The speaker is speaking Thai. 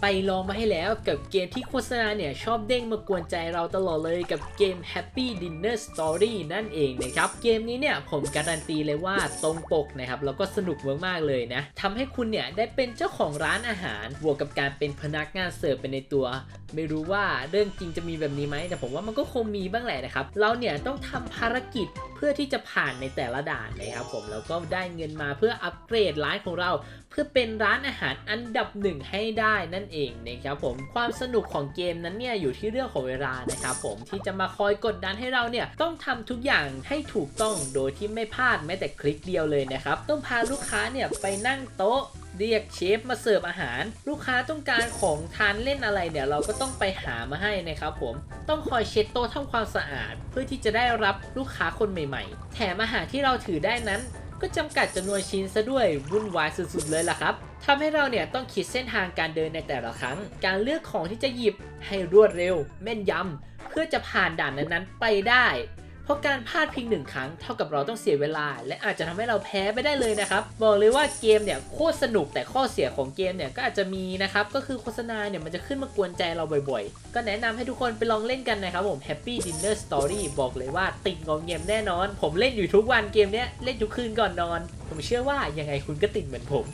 ไปลองมาให้แล้วกับเกมที่โฆษณาเนี่ย ชอบเด้งมากวนใจเราตลอดเลยกับเกม Happy Dinner Story นั่นเองนะครับ เกมนี้เนี่ยผมการันตีเลยว่าตรงปกนะครับ แล้วก็สนุกมากๆเลยนะทำให้คุณเนี่ยได้เป็นเจ้าของร้านอาหารบวกกับการเป็นพนักงานเสิร์ฟไปในตัว ไม่รู้ว่าเรื่องจริงจะมีแบบนี้ไหมแต่ผมว่ามันก็คงมีบ้างแหละนะครับ เราเนี่ยต้องทำภารกิจเพื่อที่จะผ่านในแต่ละด่านนะครับผมแล้วก็ได้เงินมาเพื่ออัปเกรดร้านของเรา เพื่อเป็นร้านอาหารอันดับหนึ่งให้ได้นั่นเองนะครับผมความสนุกของเกมนั้นเนี่ยอยู่ที่เรื่องของเวลานะครับผมที่จะมาคอยกดดันให้เราเนี่ยต้องทำทุกอย่างให้ถูกต้องโดยที่ไม่พลาดแม้แต่คลิกเดียวเลยนะครับต้องพาลูกค้าเนี่ยไปนั่งโต๊ะ เรียกเชฟมาเสิร์ฟอาหาร ลูกค้าต้องการของทานเล่นอะไรเนี่ยเราก็ต้องไปหามาให้นะครับผมต้องคอยเช็ดโต๊ะทำความสะอาด เพื่อที่จะได้รับลูกค้าคนใหม่ ๆ แถมอาหารที่เราถือได้นั้นก็จำกัดจำนวนชิ้นซะด้วยวุ่นวายสุดๆเลยล่ะครับทำให้เราเนี่ยต้องคิดเส้นทางการเดินในแต่ละครั้ง การเลือกของที่จะหยิบให้รวดเร็ว แม่นยำเพื่อจะผ่านด่านนั้นๆไปได้ เพราะการพลาดเพียงหนึ่งครั้งเท่ากับเราต้องเสียเวลา และอาจจะทำให้เราแพ้ไปได้เลยนะครับบอกเลยว่าเกมเนี่ยโคตรสนุกแต่ข้อเสียของเกมเนี่ยก็อาจจะมีนะครับก็คือโฆษณาเนี่ยมันจะขึ้นมากวนใจเราบ่อยๆ ก็แนะนำให้ทุกคนไปลองเล่นกันนะครับผม Happy Dinner Story บอกเลยว่าติดงอมเงียมแน่นอน ผมเล่นอยู่ทุกวันเกมเนี้ยเล่นทุกคืนก่อนนอน ผมเชื่อว่ายังไงคุณก็ติดเหมือนผม